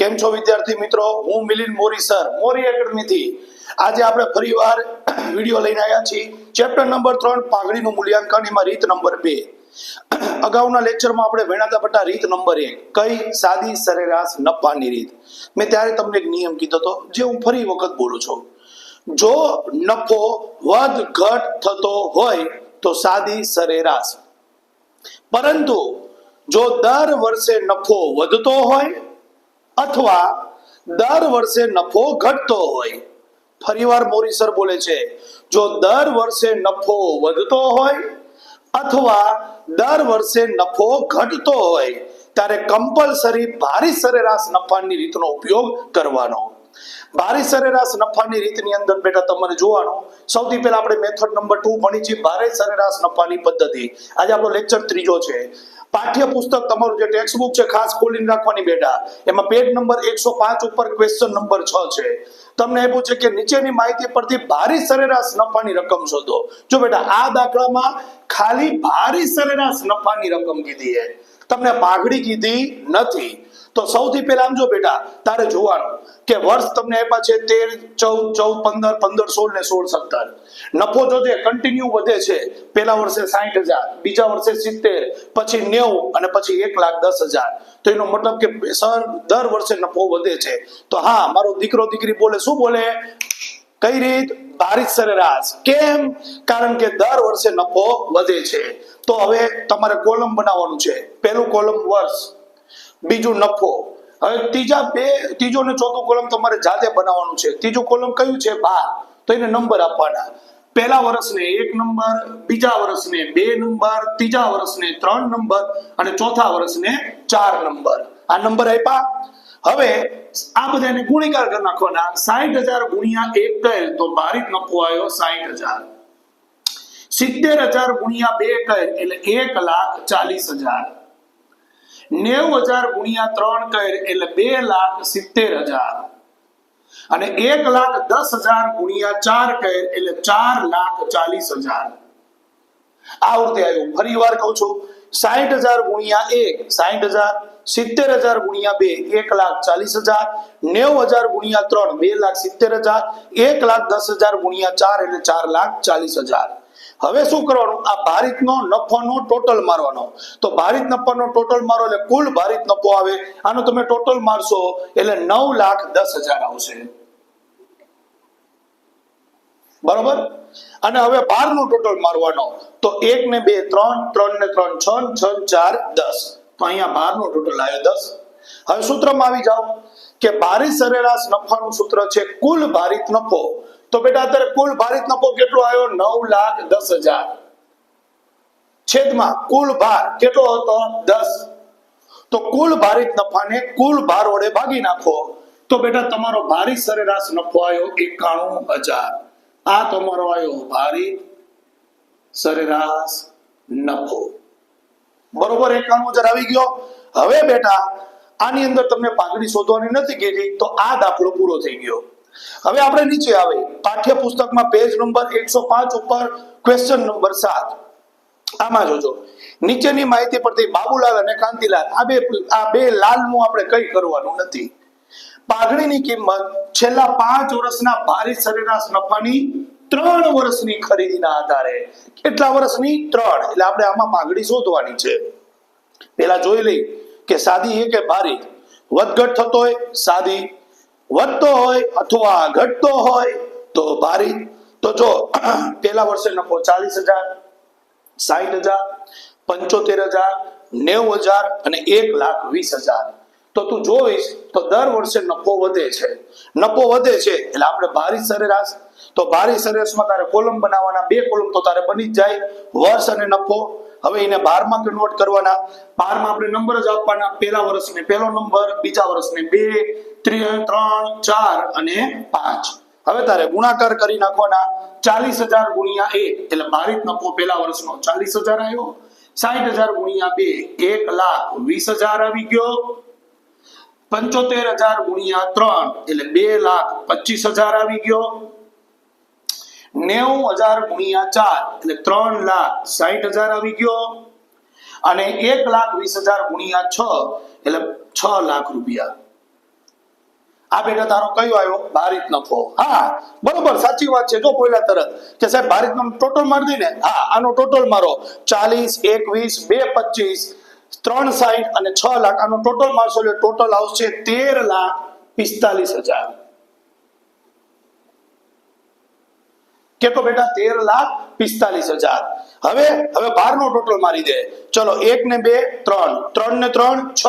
કેમ છો વિદ્યાર્થી મિત્રો? હું મિલિંદ મોરી, સર. મોરી એકેડમીથી. આજે આપણે ફરીવાર વીડિયો લઈને આવ્યા છીએ. ચેપ્ટર નંબર ત્રણ પાઘડીનું મૂલ્યાંકન, એમાં રીત નંબર બે. અગાઉના લેક્ચરમાં આપણે ભણ્યા પટ્ટા રીત નંબર એક, કઈ સાદી, સરેરાશ નફાની રીત. મેં ત્યારે તમને એક નિયમ કીધો હતો, જે હું ફરી વખત બોલું છું. જો નફો વધ ઘટ થતો હોય, તો સાદી, સરેરાશ. પરંતુ જો દર વર્ષે નફો વધતો હોય અથવા દર વર્ષે નફો ઘટતો હોય. ફરીવાર મોરી બોલે છે, જો દર વર્ષે નફો વધતો હોય અથવા દર વર્ષે નફો ઘટતો હોય, ત્યારે કમ્પલસરી ભારી સરેરાશ નફાની રીતનો ઉપયોગ કરવાનો. ભારી સરેરાશ નફાની રીતની અંદર બેટા તમારે જોવાનું. સૌથી પહેલા આપણે મેથડ નંબર ટુ ભણી છે ભારે સરેરાશ નફાની પદ્ધતિ. આજે આપણો લેક્ચર ત્રીજો છે. પાઠ્ય પુસ્તક તમારું જે ટેક્સ્ટ બુક છે, ખાસ ખોલીને રાખવાની બેટા. એમાં પેજ નંબર એકસો પાંચ ઉપર ક્વેશ્ચન નંબર છ છે. તમને આપ્યું છે કે નીચેની માહિતી પરથી ભારી સરેરાશ નફાની રકમ શોધો. જો બેટા, આ દાખલામાં ખાલી ભારી સરેરાશ નફાની રકમ કીધી છે. તમને પાઘડી કીધી નથી. તો સૌથી પહેલા આમ જો બેટા, તારે જોવાનું કે વર્ષ તમને આપ્યા છે તેર, ચૌદ ચૌદ, પંદર પંદર, સોળ ને સોળ, સત્તર. નફો જો છે કન્ટિન્યુ વધે છે, પહેલા વર્ષે સાઠ હજાર, બીજા વર્ષે સિત્તેર, પછી નેવું અને પછી એક લાખ દસ હજાર. તો એનો મતલબ કે સર, દર વર્ષે નફો વધે છે. તો હા, મારો દીકરો, દીકરી બોલે, શું બોલે? કઈ રીત? ભારિત સરેરાશ. કેમ? કારણ કે દર વર્ષે નફો વધે છે. તો હવે તમારે કોલમ બનાવવાનું છે. પહેલું કોલમ વર્ષ. બીજું નફો. હવે ત્રીજા બે, ત્રીજો અને ચોથો કોલમ તમારે જાતે બનાવવાનું છે. ત્રીજું કોલમ કયું છે? બાર. તો એને નંબર આપવાના. પહેલા વર્ષને એક નંબર, બીજા વર્ષને બે નંબર, ત્રીજા વર્ષને ત્રણ નંબર અને ચોથા વર્ષને ચાર નંબર. આ નંબર આપ્યા. હવે આ બધાને ગુણીકાર કરી નાખવાના. સાહીઠ હજાર ગુણ્યા એક કર તો ભારિત નફો આવ્યો સાહીઠ હજાર. સિત્તેર હજાર ગુણ્યા બે કર એટલે એક લાખ ચાલીસ હજાર. નેવું હજાર ગુણ્યા ત્રણ કર એટલે બે લાખ સિત્તેર હજાર. અને એક લાખ દસ હજાર ગુણ્યા ચાર કર એટલે ચાર લાખ ચાલીસ હજાર. આ આવ્યું. ફરી વાર કહું છું સાઠ હજાર ગુણ્યા એક સાઠ હજાર સિત્તેર હજાર ગુણ્યા બે, એક લાખ ચાલીસ હજાર. નેવું હજાર ગુણ્યા ત્રણ, બે લાખ સિત્તેર હજાર. એક લાખ દસ હજાર ગુણ્યા ચાર એટલે ચાર લાખ ચાલીસ હજાર. હવે શું કરવાનું? આ ભારિતનો નફાનો ટોટલ મારવાનો. તો ભારિત નફાનો ટોટલ મારો એટલે કુલ ભારિત નફો આવે. આનો તમે ટોટલ મારશો એટલે નવ લાખ દસ હજાર આવશે. બરોબર? અને હવે બારનું ટોટલ મારવાનો. તો એક ને બે ત્રણ ત્રણ ને ત્રણ છ છ ચાર, દસ. તો અહીંયા બારનું ટોટલ આવ્યો દસ. હવે સૂત્રમાં આવી જાઓ કે ભારિત સરેરાશ નફાનું સૂત્ર છે કુલ ભારિત નફો. તો બેટા અત્યારે કુલ ભારિત નફો કેટલો આવ્યો? નવ લાખ દસ હજાર. છેદમાં કુલ ભાર કેટલો હતો? દસ. તો કુલ ભારિત નફાને કુલ ભાર વડે ભાગી નાખો. તો બેટા તમારો ભારી સરેરાશ નફો આવ્યો એકાણું હજાર. આ તમારો આવ્યો ભારી સરેરાશ નફો. બરોબર એકાણું હજાર આવી ગયો? હવે બેટા આની અંદર તમને પાઘડી શોધવાની નથી કીધી, તો આ દાખલો પૂરો થઈ ગયો. હવે આપણે નીચે આવે પાઠ્યપુસ્તકમાં પેજ નંબર એકસો પાંચ ઉપર ક્વેશ્ચન નંબર સાત. આમાં જોજો. નીચેની માહિતી પરથી બાબુલાલ અને કાંતિલાલ. આ બે આ બે લાલનું આપણે કઈ કરવાનું નથી. પાઘડીની કિંમત છેલ્લા પાંચ વર્ષના ભારી સરેરાશ નફાની ત્રણ વર્ષની ખરીદીના આધારે. કેટલા વર્ષની? ત્રણ. એટલે આપણે આમાં પાઘડી શોધવાની છે. પેલા જોઈ લઈ કે સાદી એ કે ભારી? વધઘટ થતો હોય, સાદી વધતો હોય અથવા ઘટતો હોય તો ભારી. તો જો પેલા વર્ષે નફો ચાલીસ હજાર સાઠ હજાર, પંચોતેર હજાર, નેવું હજાર અને એક લાખ વીસ હજાર. તો તું જોઈશ તો દર વર્ષે નફો વધે છે. નફો વધે છે એટલે આપણે ભારી સરેરાશ. તો ભારી સરેરાશમાં તારે કોલમ બનાવવાના, બે કોલમ તો તારે બની જ જાય. વર્ષ અને નફો. હવે એને બારમાં કન્વર્ટ કરવાના. બારમાં આપણે નંબર જ આપવાના. પહેલા વર્ષને પહેલો નંબર બીજા વર્ષને બે, ત્રણ ચાર અને પાંચ. હવે તારે ગુણાકાર કરી નાખવાના. ચાલીસ હજાર ગુણ્યા એક. એટલે ભારિત નફો પહેલા વર્ષનો. ચાલીસ હજાર આવ્યો સાઠ હજાર ગુણ્યા બે. એક લાખ વીસ હજાર આવી ગયો. પંચોતેર હજાર ગુણ્યા ત્રણ. એટલે બે લાખ પચીસ હજાર આવી ગયો. નેવું હજાર ગુણ્યા ચાર એટલે ત્રણ લાખ સાઠ હજાર આવી ગયો. અને એક લાખ વીસ હજાર ગુણ્યા છ એટલે છ લાખ રૂપિયા. આ બેટા તારો કયો આવ્યો? ભારિત નફો. હા, બરોબર, સાચી વાત છે. જો બોલ્યા તરત કે સાહેબ, ભારિત નો ટોટલ મારી દઈ ને હા, આનો ટોટલ મારો ચાલીસ, એકવીસ, બે પચીસ, ત્રણ સાઈઠ અને છ લાખ. આનો ટોટલ મારશો એટલે ટોટલ આવશે તેર લાખ પિસ્તાલીસ હજાર. કેટલો બેટા તેર લાખ પિસ્તાલીસ હજાર. હવે હવે બાર નો ટોટલ મારી દે. ચલો, એક ને બે, ત્રણ. ત્રણ ને ત્રણ, છ.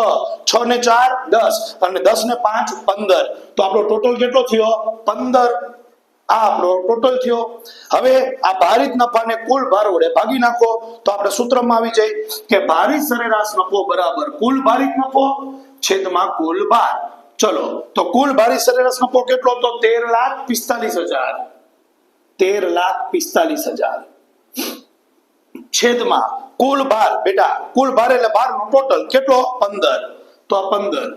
છ ને ચાર, દસ. અને દસ ને પાંચ, પંદર. તો આપણો ટોટલ કેટલો થયો? પંદર. આ આપણો ટોટલ થયો. હવે આ ભારિત નફાને કુલ ભાર વડે ભાગી નાખો. તો આપણે સૂત્રમાં આવી જાય કે ભારિત સરેરાશ નફો બરાબર કુલ ભારિત નફો છેદમાં કુલ ભાર. ચલો, તો કુલ ભારિત સરેરાશ નફો કેટલો તો તેર લાખ પિસ્તાલીસ હજાર. તેર લાખ પિસ્તાલીસ હજાર. છેદમાં કુલ ભાર બેટા, કુલ ભાર એટલે ભાર નો ટોટલ કેટલો? પંદર. તો આ પંદર.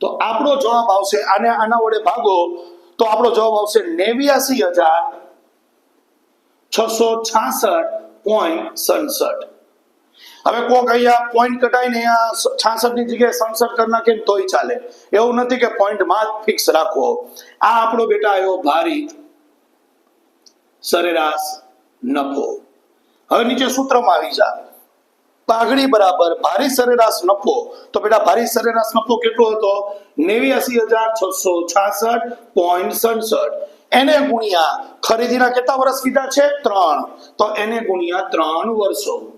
તો આપણો જવાબ આવશે આને આના વડે ભાગો, તો આપણો જવાબ આવશે નેવ્યાસી હજાર છસો છાસઠ પોઈન્ટ સડસઠ. હવે કોક અહીંયા પોઈન્ટ કટાઈને અહીંયા છાસઠની જગ્યાએ સડસઠ કરી નાખે તોય ચાલે. એવું નથી કે પોઈન્ટમાં ફિક્સ રાખવો આ આપણો બેટા આવ્યો ભારિત સરેરાશ નફો. હવે નીચે સૂત્રમાં આવી જા. પાઘડી બરાબર ભારી સરેરાશ નફો. તો બેટા, ભારી સરેરાશ નફો કેટલો હતો? નેવ્યાસી હજાર છસો છાસઠ પોઈન્ટ સડસઠ. એને ગુણ્યા ખરીદીના કેટલા વર્ષ કીધા છે? ત્રણ. તો એને ગુણ્યા ત્રણ વર્ષો.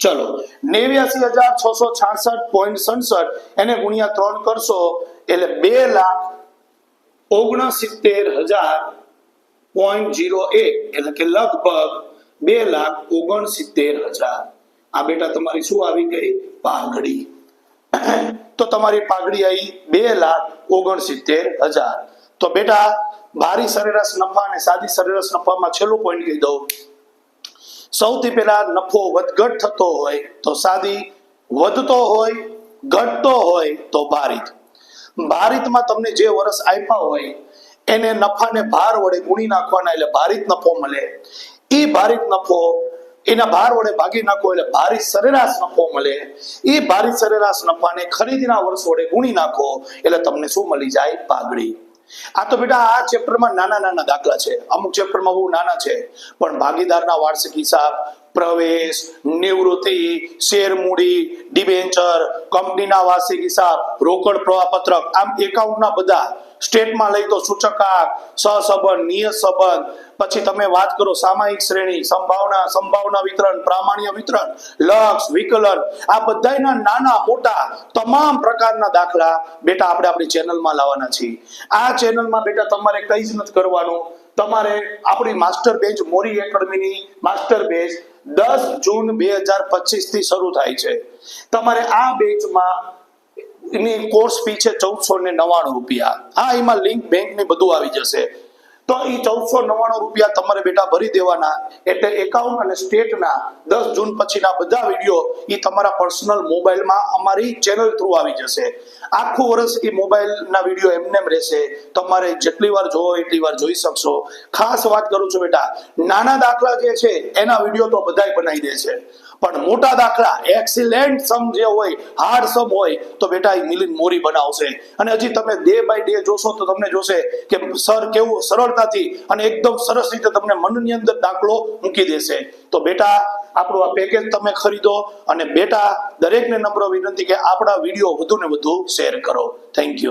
ચલો, નેવ્યાસી હજાર છસો છાસઠ પોઈન્ટ સડસઠ એને ગુણ્યા ત્રણ કરશો, એટલે બે લાખ ઓગણસિત્તેર હજાર પોઈન્ટ જીરો એક એટલે કે લગભગ બે લાખ ઓગણસિત્તેર હજાર. આ બેટા તમારી શું આવી ગઈ? પાઘડી. તો તમારી પાઘડી આવી બે લાખ ઓગણસિત્તેર હજાર. તો બેટા, ભારી સરેરાશ નફા અને સાદી સરેરાશ નફામાં છેલ્લું પોઈન્ટ કહી દઉં. સૌથી પહેલા નફો વધઘટ થતો હોય તો સાદી વધતો હોય, ઘટતો હોય તો ભારિત ભારિતમાં તમને જે વર્ષ આપ્યા હોય એને નફાને ભાર વડે ગુણી નાખવાના એટલે ભારિત નફો મળે. એ ભારિત નફો એના ભાર વડે ભાગી નાખો એટલે ભારી સરેરાશ નફો મળે. એ ભારી સરેરાશ નફાને ખરીદીના વર્ષ વડે ગુણી નાખો એટલે તમને શું મળી જાય? પાઘડી. આ તો બેટા આ ચેપ્ટરમાં નાના નાના દાખલા છે. અમુક ચેપ્ટરમાં બહુ નાના છે. પણ ભાગીદારના વાર્ષિક હિસાબ, પ્રવેશ, નિવૃત્તિ, શેર મૂડી ડિબેન્ચર કંપનીના વાર્ષિક હિસાબ, રોકડ પ્રવાહ પત્રક આમ એકાઉન્ટના બધા સ્ટેટમાં લઈ તો સૂચકાંક, સહસંબંધ નિયત સંબંધ પછી તમે વાત કરો સામાયિક શ્રેણી, સંભાવના સંભાવના વિતરણ, પ્રામાણ્ય વિતરણ, લક્ષ, વિકલન. આ બધાયના નાના મોટા તમામ પ્રકારના દાખલા બેટા આપણે આપણી ચેનલમાં લાવવાના છીએ. આ ચેનલમાં બેટા તમારે કઈ જ નથી કરવાનું. તમારે આપણી માસ્ટર બેચ મોરી એકેડમીની માસ્ટર બેચ દસ જૂન બે હજાર પચીસથી શરૂ થાય છે. તમારે આ બેન્ચમાં એની કોર્સ ફી છે ચૌદસો ને નવ્વાણું રૂપિયા. હા એમાં લિંક બેંક ને બધું આવી જશે. તો એ ચૌદસો નવ્વાણું રૂપિયા તમારે બેટા ભરી દેવાના. એટલે એકાઉન્ટ અને સ્ટેટના દસ જૂન પછીના બધા વીડિયો એ તમારા પર્સનલ મોબાઈલમાં અમારી ચેનલ થ્રુ આવી જશે. આખું વર્ષ એ મોબાઈલના વીડિયો એમને રહેશે. તમારે જેટલી વાર જોવો એટલી વાર જોઈ શકશો. ખાસ વાત કરું છું બેટા, નાના દાખલા જે છે, એના વીડિયો તો બધાય બનાવી દે છે. પણ મોટા દાખલા એક્સિલેન્ટ સમ જે હોય હાર્ડ સમ હોય, તો બેટા એ મિલિંદ મોરી બનાવશે. અને હજી તમે ડે બાય ડે જોશો તો તમને જોશે કે સર કેવું સરળતાથી અને એકદમ સરસ રીતે તમને મનની અંદર દાખલો મૂકી દેશે. તો બેટા, આપણું આ પેકેજ તમે ખરીદો અને બેટા, દરેકને નમ્ર વિનંતી કે આપણા વીડિયો વધુ ને વધુ શેર કરો. Thank you